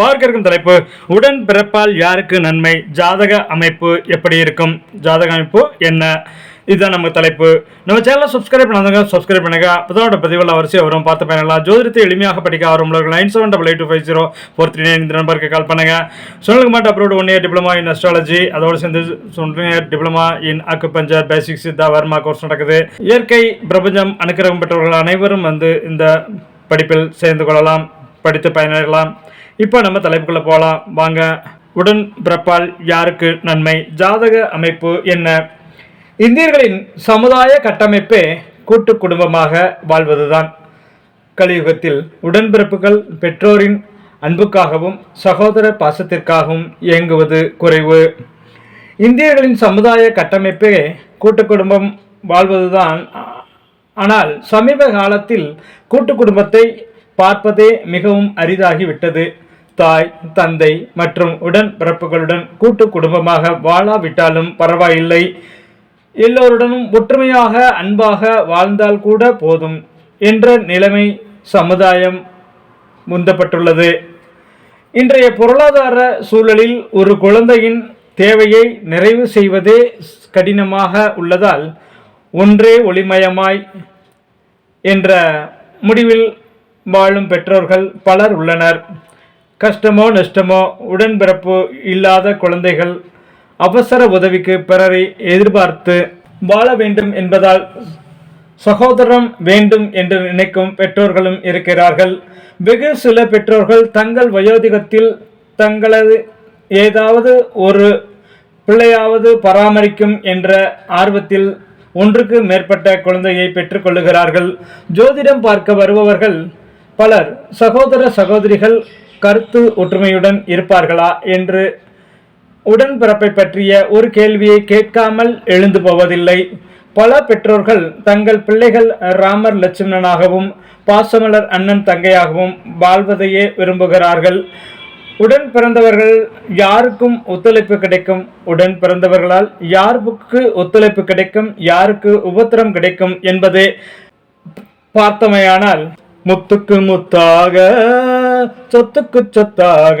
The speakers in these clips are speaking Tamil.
பார்க்க இருக்கும் தலைப்பு உடன் பிறப்பால் யாருக்கு நன்மை? ஜாதக அமைப்பு எப்படி இருக்கும்? ஜாதக அமைப்பு என்ன? இதுதான் நம்ம தலைப்பு. நம்ம சேனலை சப்ஸ்கிரைப் பண்ணாதவங்க சப்ஸ்கிரைப் பண்ணுங்க. அப்பதான் பதிவில் வரிசை வரும். பார்த்து பயனலாம் ஜோதிடத்தை எளிமையாக படிக்க ஆரம்பர்கள் nine seven double eight two five zero four three nine இந்த நம்பருக்கு கால் பண்ணுங்க. சொன்னலுக்கு மட்டும் abroad one year diploma in astrology அதோடு சேர்ந்து one year diploma in acupuncture basic Siddha Varma course நடக்குது. இயற்கை பிரபஞ்சம் அனுக்கிரகம் பெற்றவர்கள் அனைவரும் வந்து இந்த படிப்பில் சேர்ந்து கொள்ளலாம் படித்து பயனடையலாம். இப்போ நம்ம தலைப்புக்குள்ளே போகலாம் வாங்க. உடன் பிறப்பால் யாருக்கு நன்மை? ஜாதக அமைப்பு என்ன? இந்தியர்களின் சமுதாய கட்டமைப்பே கூட்டு குடும்பமாக வாழ்வதுதான். கலியுகத்தில் உடன்பிறப்புகள் பெற்றோரின் அன்புக்காகவும் சகோதர பாசத்திற்காகவும் இயங்குவது குறைவு. இந்தியர்களின் சமுதாய கட்டமைப்பே கூட்டு குடும்பம் வாழ்வதுதான் ஆனால் சமீப காலத்தில் கூட்டு குடும்பத்தை பார்ப்பதே மிகவும் அரிதாகிவிட்டது. தாய் தந்தை மற்றும் உடன் பிறப்புகளுடன் கூட்டு குடும்பமாக வாழாவிட்டாலும் பரவாயில்லை. எல்லோருடனும் ஒற்றுமையாக அன்பாக வாழ்ந்தால் கூட போதும் என்ற நிலைமை சமுதாயம் முந்தப்பட்டுள்ளது. இன்றைய பொருளாதார சூழலில் ஒரு குழந்தையின் தேவையை நிறைவு செய்வதே கடினமாக உள்ளதால் ஒன்றே ஒளிமயமாய் என்ற முடிவில் வாழும் பெற்றோர்கள் பலர் உள்ளனர். கஷ்டமோ நஷ்டமோ உடன்பிறப்பு இல்லாத குழந்தைகள் அவசர உதவிக்கு பிறரை எதிர்பார்த்து வாழ வேண்டும் என்பதால் சகோதரம் வேண்டும் என்று நினைக்கும் பெற்றோர்களும் இருக்கிறார்கள். வெகு சில பெற்றோர்கள் தங்கள் வயோதிகத்தில் தங்களது ஏதாவது ஒரு பிள்ளையாவது பராமரிக்கும் என்ற ஆர்வத்தில் ஒன்றுக்கு மேற்பட்ட குழந்தையை பெற்றுக்கொள்ளுகிறார்கள். ஜோதிடம் பார்க்க வருபவர்கள் பலர் சகோதர சகோதரிகள் கருத்து ஒற்றுமையுடன் இருப்பார்களா என்று உடன்பிறப்பை பற்றிய ஒரு கேள்வியை கேட்காமல் எழுந்து போவதில்லை. பல பெற்றோர்கள் தங்கள் பிள்ளைகள் ராமர் லட்சுமணனாகவும் பாசமலர் அண்ணன் தங்கையாகவும் வாழ்வதையே விரும்புகிறார்கள். உடன் பிறந்தவர்கள் யாருக்கும் ஒத்துழைப்பு கிடைக்கும். உடன் பிறந்தவர்களால் யாருக்கு ஒத்துழைப்பு கிடைக்கும் யாருக்கு உபத்திரம் கிடைக்கும் என்பது பார்த்தமையானால் முத்துக்கு முத்தாக சொத்துக்கு சொத்தாக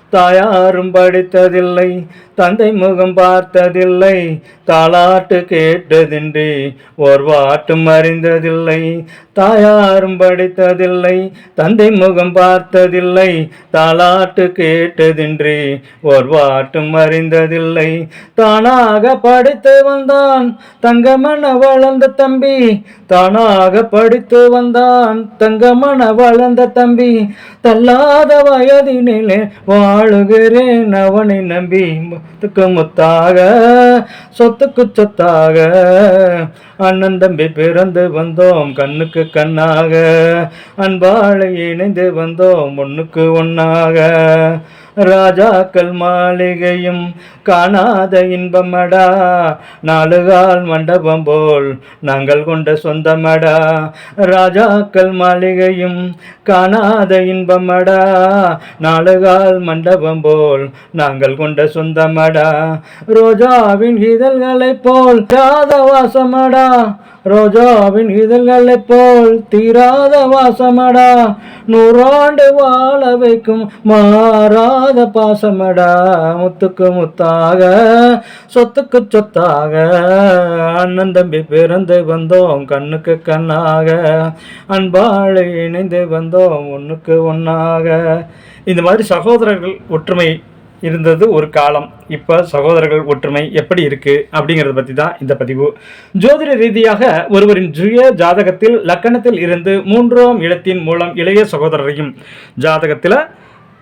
தாயாரும் படித்ததில்லை தந்தை முகம் பார்த்ததில்லை தாளாட்டு கேட்டதின்றி ஒரு வாட்டும் அறிந்ததில்லை. தாயாரும் படித்ததில்லை தந்தை முகம் பார்த்ததில்லை தாளாட்டு கேட்டதின்றி ஒரு வாட்டும் அறிந்ததில்லை. தானாக படித்து வந்தான் தங்கமன வளர்ந்த தம்பி தானாக படித்து வந்தான் தங்கமன வளர்ந்த தம்பி. தள்ளாத வயதினிலே வாழுகிறேன் அவனை நம்பி முத்துக்கு முத்தாக சொத்துக்கு சொத்தாக. அண்ணன் தம்பி பிறந்து வந்தோம் கண்ணுக்கு கண்ணாக. அன்பாளை இணைந்து வந்தோம் ஒண்ணுக்கு ஒன்னாக ராஜாக்கள் மாளிகையும் காணாத இன்பமடா. நாலுகால் மண்டபம் போல் நாங்கள் கொண்ட சொந்தமடா. ராஜாக்கள் மாளிகையும் காணாத இன்பமடா. நாலுகால் மண்டபம் போல் நாங்கள் கொண்ட சொந்தமடா. ரோஜாவின் இதழ்களைப் போல் ராத வாசமடா. ரோஜாவின் இதழ்களைப் போல் தீராத வாசமடா. நூறாண்டு வாழ வைக்கும் மாறாத பாசமடா. முத்துக்கு முத்தாக சொத்துக்கு சொத்தாக. அண்ணன் தம்பி பிறந்து வந்தோம் கண்ணுக்கு கண்ணாக. அன்பாளை இணைந்து வந்தோம் ஒன்றுக்கு ஒன்றாக இந்த மாதிரி சகோதரர்கள் ஒற்றுமை இருந்தது ஒரு காலம். இப்போ சகோதரர்கள் ஒற்றுமை எப்படி இருக்குது அப்படிங்கிறத பற்றி தான் இந்த பதிவு. ஜோதிட ரீதியாக ஒருவரின் சுய ஜாதகத்தில் லக்கணத்தில் இருந்து மூன்றாம் இடத்தின் மூலம் இளைய சகோதரரையும் ஜாதகத்தில்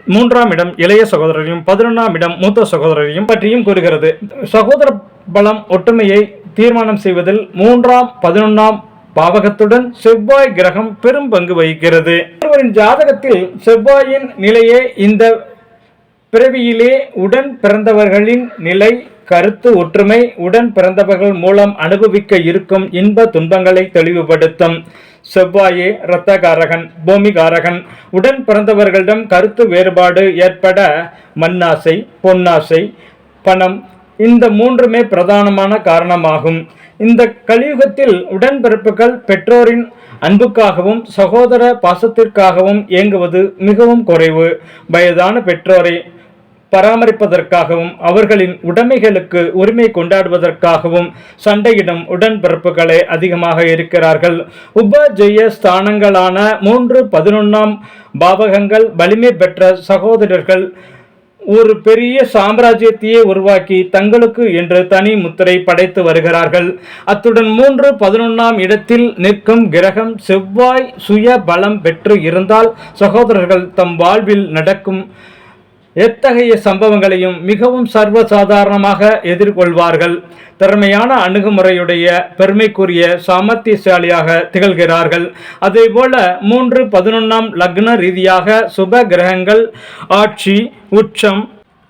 மூன்றாம் இடம் இளைய சகோதரரையும் பதினொன்றாம் இடம் மூத்த சகோதரரையும் பற்றியும் கூறுகிறது. சகோதர பலம் ஒற்றுமையை தீர்மானம் செய்வதில் மூன்றாம் பதினொன்றாம் பாவகத்துடன் செவ்வாய் கிரகம் பெரும் பங்கு வகிக்கிறது. ஒருவரின் ஜாதகத்தில் செவ்வாயின் நிலையே இந்த பிறவியிலே உடன் பிறந்தவர்களின் நிலை கருத்து ஒற்றுமை உடன் பிறந்தவர்கள் மூலம் அனுபவிக்க இருக்கும் இன்ப துன்பங்களை தெளிவுபடுத்தும். செவ்வாயே இரத்தகாரகன் பூமிகாரகன். உடன் பிறந்தவர்களிடம் கருத்து வேறுபாடு ஏற்பட மண்ணாசை பொன்னாசை பணம் இந்த மூன்றுமே பிரதானமான காரணமாகும். இந்த கலியுகத்தில் உடன்பிறப்புகள் பெற்றோரின் அன்புக்காகவும் சகோதர பாசத்திற்காகவும் இயங்குவது மிகவும் குறைவு. வயதான பெற்றோரை பராமரிப்பதற்காகவும் அவர்களின் உடைமைகளுக்கு உரிமை கொண்டாடுவதற்காகவும் சண்டையிடும் உடன்பிறப்புகளே அதிகமாக இருக்கிறார்கள். உபஜெய ஸ்தானங்களான மூன்று பதினொன்றாம் பாவகங்கள் வலிமை பெற்ற சகோதரர்கள் ஒரு பெரிய சாம்ராஜ்யத்தையே உருவாக்கி தங்களுக்கு என்று தனி முத்திரை படைத்து வருகிறார்கள். அத்துடன் மூன்று பதினொன்னாம் இடத்தில் நிற்கும் கிரகம் செவ்வாய் சுய பலம் பெற்று இருந்தால் சகோதரர்கள் தம் வாழ்வில் நடக்கும். எத்தகைய சம்பவங்களையும் மிகவும் சர்வசாதாரணமாக எதிர்கொள்வார்கள். திறமையான அணுகுமுறையுடைய பெருமைக்குரிய சாமர்த்தியசாலியாக திகழ்கிறார்கள். அதேபோல மூன்று பதினொன்றாம் லக்ன ரீதியாக சுப கிரகங்கள் ஆட்சி உச்சம்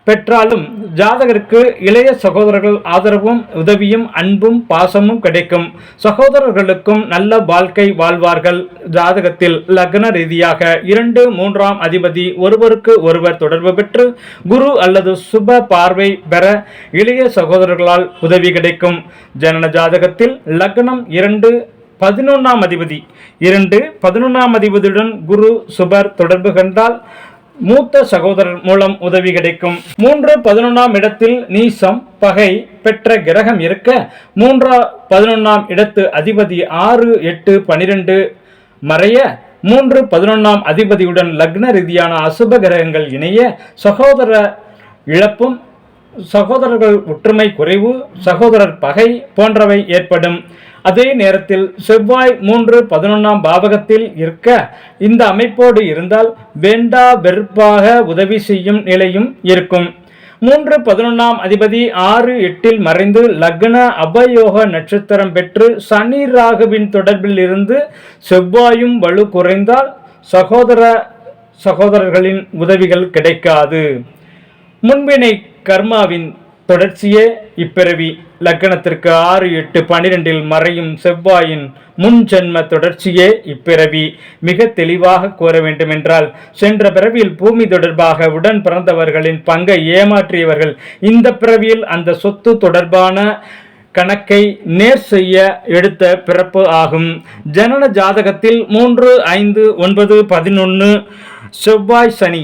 பெற்றாலும் ஜாதகருக்கு இளைய சகோதரர்கள் ஆதரவும் உதவியும் அன்பும் பாசமும் கிடைக்கும். சகோதரர்களுக்கும் நல்ல வாழ்க்கை வாழ்வார்கள். ஜாதகத்தில் லக்ன ரீதியாக இரண்டு மூன்றாம் அதிபதி ஒருவருக்கு ஒருவர் தொடர்பு பெற்று குரு அல்லது சுப பார்வை பெற இளைய சகோதரர்களால் உதவி கிடைக்கும். ஜனன ஜாதகத்தில் லக்னம் இரண்டு பதினொன்றாம் அதிபதி இரண்டு பதினொன்றாம் அதிபதியுடன் குரு சுபர் தொடர்பு கண்டால் மூத்த சகோதரர் மூலம் உதவி கிடைக்கும். மூன்று பதினொன்றாம் இடத்தில் நீசம் பகை பெற்ற கிரகம் இருக்க மூன்றா பதினொன்றாம் இடத்து அதிபதி ஆறு எட்டு பனிரெண்டு மறைய மூன்று பதினொன்றாம் அதிபதியுடன் லக்ன ரீதியான அசுப கிரகங்கள் இணைய சகோதர இழப்பும் சகோதரர்கள் ஒற்றுமை குறைவு சகோதரர் பகை போன்றவை ஏற்படும். அதே நேரத்தில் செவ்வாய் மூன்று பதினொன்றாம் பாவகத்தில் இருக்க இந்த அமைப்போடு இருந்தால் வேண்டா வெறுப்பாக உதவி செய்யும் நிலையும் இருக்கும். மூன்று பதினொன்றாம் அதிபதி ஆறு எட்டில் மறைந்து லக்ன அபயோக நட்சத்திரம் பெற்று சனி ராகுவின் தொடர்பில் இருந்து செவ்வாயும் வலு குறைந்தால் சகோதர சகோதரர்களின் உதவிகள் கிடைக்காது. முன்பினை கர்மாவின் தொடர்ச்சியே இப்பிறவி லக்கணத்திற்கு ஆறு எட்டு பனிரெண்டில் மறையும் செவ்வாயின் முன் ஜென்ம தொடர்ச்சியே இப்பிறவி. மிக தெளிவாக கூற வேண்டுமென்றால் சென்ற பிறவியில் பூமி தொடர்பாக உடன் பிறந்தவர்களின் பங்கை ஏமாற்றியவர்கள் இந்த பிறவியில் அந்த சொத்து தொடர்பான கணக்கை நேர் செய்ய எடுத்த பிறப்பு ஆகும். ஜனன ஜாதகத்தில் மூன்று ஐந்து ஒன்பது பதினொன்று செவ்வாய் சனி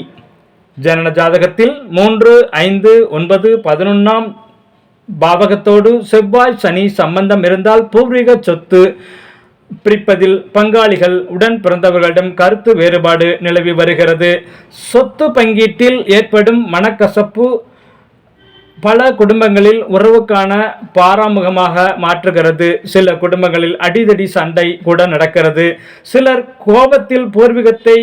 ஜனன ஜாதகத்தில் மூன்று ஐந்து ஒன்பது பதினொன்றாம் பாவகத்தோடு செவ்வாய் சனி சம்பந்தம் இருந்தால் பூர்வீக சொத்து பிரிப்பதில் பங்காளிகள் உடன் பிறந்தவர்களிடம் கருத்து வேறுபாடு நிலவி வருகிறது. சொத்து பங்கீட்டில் ஏற்படும் மனக்கசப்பு பல குடும்பங்களில் உறவுக்கான பாராமுகமாக மாற்றுகிறது. சில குடும்பங்களில் அடிதடி சண்டை கூட நடக்கிறது. சிலர் கோபத்தில் பூர்வீகத்தை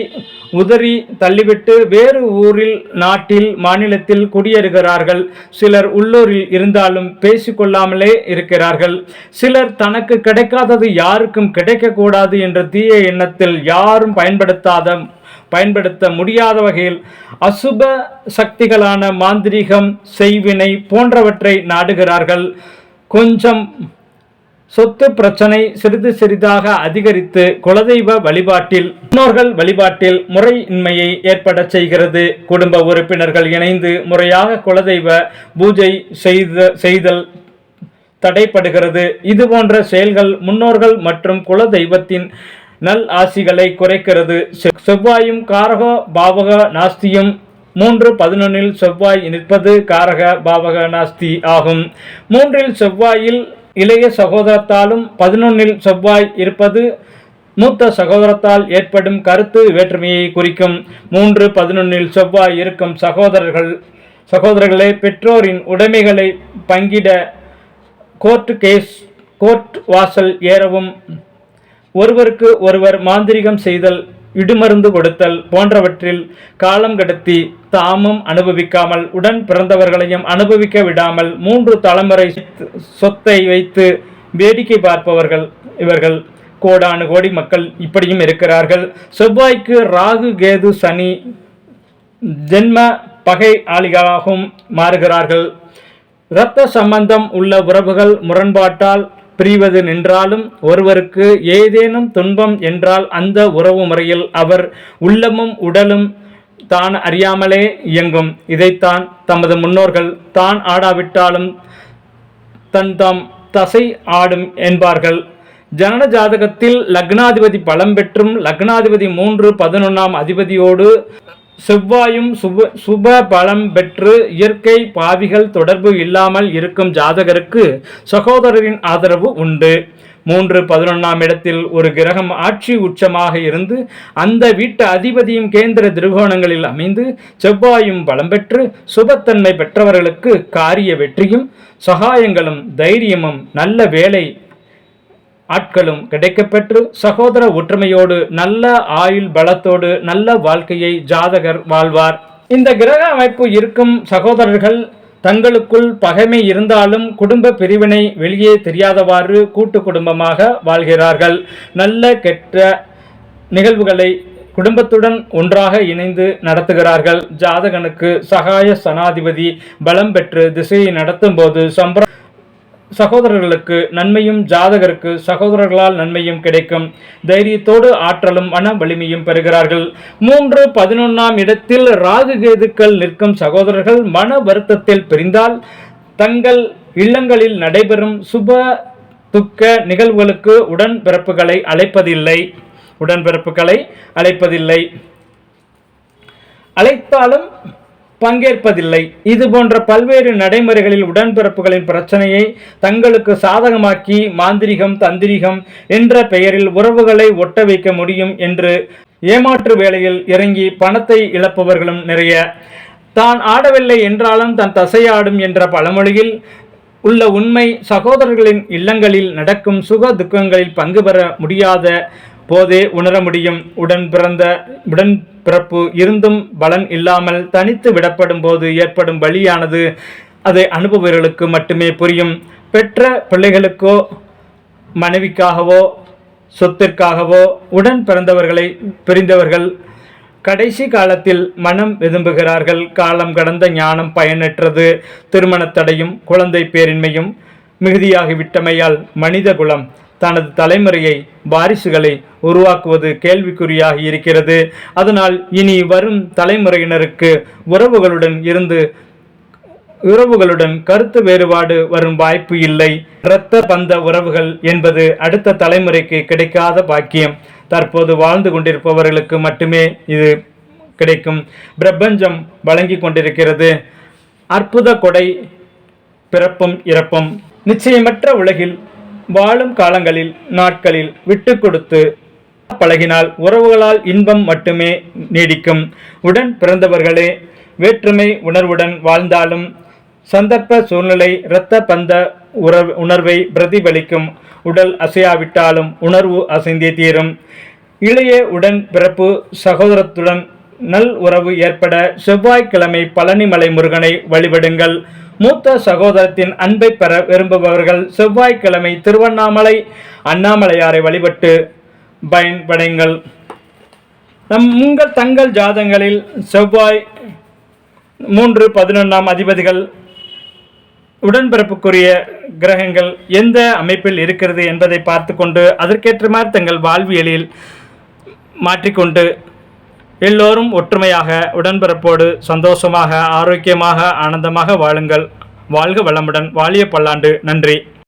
உதறி தள்ளிவிட்டு வேறு ஊரில் நாட்டில் மாநிலத்தில் குடியேறுகிறார்கள். சிலர் உள்ளூரில் இருந்தாலும் பேசிக்கொள்ளாமலே இருக்கிறார்கள். சிலர் தனக்கு கிடைக்காதது யாருக்கும் கிடைக்கக்கூடாது என்ற தீய எண்ணத்தில் யாரும் பயன்படுத்தாத பயன்படுத்த முடியாத வகையில் அசுப சக்திகளான மாந்திரீகம் செய்வினை போன்றவற்றை நாடுகிறார்கள். கொஞ்சம் சொத்து பிரச்சனை சிறிது சிறிதாக அதிகரித்து குலதெய்வ வழிபாட்டில் முன்னோர்கள் வழிபாட்டில் முறையின்மையை ஏற்பட செய்கிறது. குடும்ப உறுப்பினர்கள் இணைந்து முறையாக குலதெய்வ பூஜை செய்த செய்தல் தடைப்படுகிறது. இது போன்ற செயல்கள் முன்னோர்கள் மற்றும் குலதெய்வத்தின் நல் ஆசிகளை குறைக்கிறது. செ- செவ்வாயும் காரக பாவக நாஸ்தியும் மூன்று பதினொன்னில் செவ்வாய் நிற்பது காரக பாவக நாஸ்தி ஆகும். மூன்றில் செவ்வாயில் இளைய சகோதரத்தாலும் பதினொன்னில் செவ்வாய் இருப்பது மூத்த சகோதரத்தால் ஏற்படும் கருத்து வேற்றுமையை குறிக்கும். மூன்று பதினொன்னில் செவ்வாய் இருக்கும் சகோதரர்கள் சகோதரர்களே பெற்றோரின் உடைமைகளை பங்கிட கோர்ட் கேஸ் கோர்ட் வாசல் ஏறவும் ஒருவருக்கு ஒருவர் மாந்திரிகம் செய்தல் இடுமருந்து கொடுத்தல் போன்றவற்றில் காலம் கடத்தி தாமும் அனுபவிக்காமல் உடன் பிறந்தவர்களையும் அனுபவிக்க விடாமல் மூன்று தலைமுறை சொத்தை வைத்து வேடிக்கை பார்ப்பவர்கள் இவர்கள். கோடானு கோடி மக்கள் இப்படியும் இருக்கிறார்கள். செவ்வாய்க்கு ராகு கேது சனி ஜென்ம பகை ஆளிகளாகவும் மாறுகிறார்கள். இரத்த சம்பந்தம் உள்ள உறவுகள் முரண்பாட்டால் பிரிவது நின்றாலும் ஒருவருக்கு ஏதேனும் துன்பம் என்றால் அந்த உறவு முறையில் அவர் உள்ளமும் உடலும் தான் அறியாமலே இயங்கும். இதைத்தான் தமது முன்னோர்கள் தான் ஆடாவிட்டாலும் தன் தாம் தசை ஆடும் என்பார்கள். ஜனன ஜாதகத்தில் லக்னாதிபதி பலம் பெற்றும் லக்னாதிபதி மூன்று பதினொன்றாம் அதிபதியோடு செவ்வாயும் சுப சுப பலம் பெற்று இயற்கை பாவிகள் தொடர்பு இல்லாமல் இருக்கும் ஜாதகருக்கு சகோதரரின் ஆதரவு உண்டு. மூன்று பதினொன்றாம் இடத்தில் ஒரு கிரகம் ஆட்சி உச்சமாக இருந்து அந்த வீட்டு அதிபதியும் கேந்திர திருகோணங்களில் அமைந்து செவ்வாயும் பலம் பெற்று சுபத்தன்மை பெற்றவர்களுக்கு காரிய வெற்றியும் சகாயங்களும் தைரியமும் நல்ல வேலை ஆட்களும் கிடைக்கப்பெற்று சகோதர ஒற்றுமையோடு நல்ல ஆயுள் பலத்தோடு நல்ல வாழ்க்கையை ஜாதகர் வாழ்வார். இந்த கிரக அமைப்பு இருக்கும் சகோதரர்கள் தங்களுக்குள் பகைமை இருந்தாலும் குடும்ப பிரிவினை வெளியே தெரியாதவாறு கூட்டு குடும்பமாக வாழ்கிறார்கள். நல்ல கெட்ட நிகழ்வுகளை குடும்பத்துடன் ஒன்றாக இணைந்து நடத்துகிறார்கள். ஜாதகனுக்கு சகாய சனாதிபதி பலம் பெற்று திசையை நடத்தும் போது சம்பிர சகோதரர்களுக்கு நன்மையும் ஜாதகருக்கு சகோதரர்களால் நன்மையும் கிடைக்கும். தைரியத்தோடு ஆற்றலும் மன வலிமையும் பெறுகிறார்கள். மூன்று பதினொன்றாம் இடத்தில் ராகு கேதுக்கள் நிற்கும் சகோதரர்கள் மன வருத்தத்தில் பிரிந்தால் தங்கள் இல்லங்களில் நடைபெறும் சுப துக்க நிகழ்வுகளுக்கு உடன்பிறப்புகளை அழைப்பதில்லை. உடன்பிறப்புகளை அழைப்பதில்லை. அழைத்தாலும் பங்கேற்பதில்லை. இது போன்ற பல்வேறு நடைமுறைகளில் உடன்பிறப்புகளின் பிரச்சனையை தங்களுக்கு சாதகமாக்கி மாந்திரிகம் தந்திரிகம் என்ற பெயரில் உறவுகளை ஒட்ட வைக்க முடியும் என்று ஏமாற்று வேளையில் இறங்கி பணத்தை இழப்பவர்களும் நிறைய. தான் ஆடவில்லை என்றாலும் தன் தசையாடும் என்ற பழமொழியில் உள்ள உண்மை சகோதரர்களின் இல்லங்களில் நடக்கும் சுக துக்கங்களில் பங்கு பெற முடியாத போதே உணர முடியும். உடன் பிறந்த உடன் பிறப்பு இருந்தும் பலன் இல்லாமல் தனித்து விடப்படும் போது ஏற்படும் வழியானது. அதை அனுபவர்களுக்கு மட்டுமே புரியும். பெற்ற பிள்ளைகளுக்கோ மனைவிக்காகவோ சொத்திற்காகவோ உடன் பிறந்தவர்களை பிரிந்தவர்கள் கடைசி காலத்தில் மனம் விரும்புகிறார்கள். காலம் கடந்த ஞானம் பயனற்றது. திருமணத்தடையும் குழந்தை பேரின்மையும் மிகுதியாகிவிட்டமையால் மனித குலம் தனது தலைமுறையை வாரிசுகளை உருவாக்குவது கேள்விக்குறியாக இருக்கிறது. அதனால் இனி வரும் தலைமுறையினருக்கு உறவுகளுடன் இருந்து உறவுகளுடன் கருத்து வேறுபாடு வரும் வாய்ப்பு இல்லை. இரத்த பந்த உறவுகள் என்பது அடுத்த தலைமுறைக்கு கிடைக்காத பாக்கியம். தற்போது வாழ்ந்து கொண்டிருப்பவர்களுக்கு மட்டுமே இது கிடைக்கும். பிரபஞ்சம் வழங்கி கொண்டிருக்கிறது. அற்புத கொடை பிறப்பும் இறப்பும். நிச்சயமற்ற உலகில் வாழும் காலங்களில் நாட்களில் விட்டு கொடுத்து பழகினால் உறவுகளால் இன்பம் மட்டுமே நீடிக்கும். உடன் பிறந்தவர்களே வேற்றுமை உணர்வுடன் வாழ்ந்தாலும் சந்தர்ப்ப சூழ்நிலை இரத்த பந்த உறவு உணர்வை பிரதிபலிக்கும். உடல் அசையாவிட்டாலும் உணர்வு அசைந்தே தீரும். இளைய உடன் பிறப்பு சகோதரத்துடன் நல் உறவு ஏற்பட செவ்வாய்க்கிழமை பழனிமலை முருகனை வழிபடுங்கள். மூத்த சகோதரத்தின் அன்பை பெற விரும்புபவர்கள் செவ்வாய்க்கிழமை திருவண்ணாமலை அண்ணாமலையாரை வழிபட்டு பயன்படைங்கள். நம் உங்கள் தங்கள் ஜாதங்களில் செவ்வாய் மூன்று பதினொன்றாம் அதிபதிகள் உடன்பிறப்புக்குரிய கிரகங்கள் எந்த அமைப்பில் இருக்கிறது என்பதை பார்த்து கொண்டு அதற்கேற்ற மாதிரி தங்கள் வாழ்வியலில் மாற்றிக்கொண்டு எல்லோரும் ஒற்றுமையாக உடன்பிறப்போடு சந்தோஷமாக ஆரோக்கியமாக ஆனந்தமாக வாழுங்கள். வாழ்க வளமுடன் வாழிய பல்லாண்டு. நன்றி.